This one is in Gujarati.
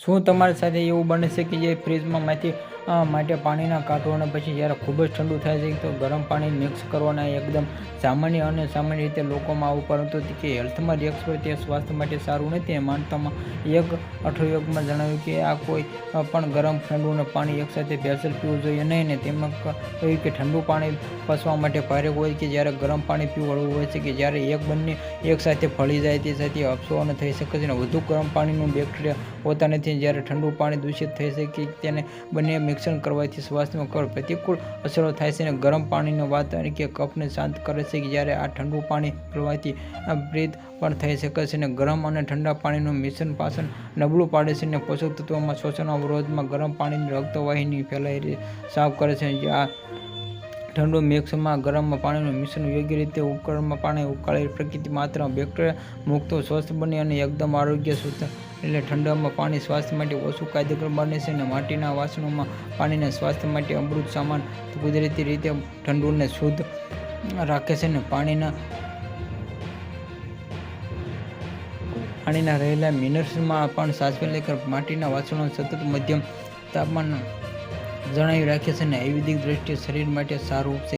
શું તમારી સાથે એવું બને છે કે જે ફ્રીજમાં માંથી માટે પાણીના કાઢો અને પછી જ્યારે ખૂબ જ ઠંડુ થાય છે તો ગરમ પાણી મિક્સ કરવાના એકદમ સામાન્ય અને સામાન્ય રીતે લોકોમાં આવું, પરંતુ કે હેલ્થમાં રિએક્સ હોય તે સ્વાસ્થ્ય માટે સારું નથી માનતામાં એક અઠયોગમાં જણાવ્યું કે આ કોઈ પણ ગરમ ઠંડુ અને પાણી એકસાથે ભેળસેળ પીવું જોઈએ નહીં ને તેમાં કહ્યું કે ઠંડુ પાણી પસવા માટે ભારે હોય કે જ્યારે ગરમ પાણી પીવું હળવું હોય છે કે જ્યારે એક બંને એકસાથે ફળી જાય તે સાથે અપસોને થઈ શકે છે અને વધુ ગરમ પાણીનું બેક્ટેરિયા હોતા નથી જ્યારે ઠંડુ પાણી દૂષિત થઈ શકે કે તેને બંને મિશ્રણ કરવાથી સ્વાસ્થ્યમાં કર પ્રતિકૂળ અસરો થાય છે અને ગરમ પાણીનો વાત કે કફને શાંત કરે છે જ્યારે આ ઠંડુ પાણી પીવાથી બ્રીથ પણ થઈ શકે છે અને ગરમ અને ઠંડા પાણીનું મિશ્રણ પાચન નબળું પાડે છે અને પોષક તત્વોમાં શોષણ અવરોધમાં ગરમ પાણીની રક્તવાહિની ફેલાઈ સાફ કરે છે આ ઠંડુ મિક્સમાં ગરમ પાણીનું મિશ્રણ યોગ્ય રીતે ઉકળમાં પાણી ઉકાળી. પ્રકૃતિ માત્ર બેક્ટેરિયા મુક્ત, સ્વસ્થ બને અને એકદમ આરોગ્ય સુધ એટલે ઠંડામાં પાણી સ્વાસ્થ્ય માટે ઓછું કાયદેસર બને છે અને માટીના વાસણોમાં પાણીના સ્વાસ્થ્ય માટે અમૃત સામાન કુદરતી રીતે ઠંડુને શુદ્ધ રાખે છે અને પાણીના પાણીના રહેલા મિનરલ્સમાં પણ સાચવેલ માટીના વાસણો સતત મધ્યમ તાપમાન જણાવી રાખે છે અને આયુર્વેદિક દ્રષ્ટિએ શરીર માટે સારું છે.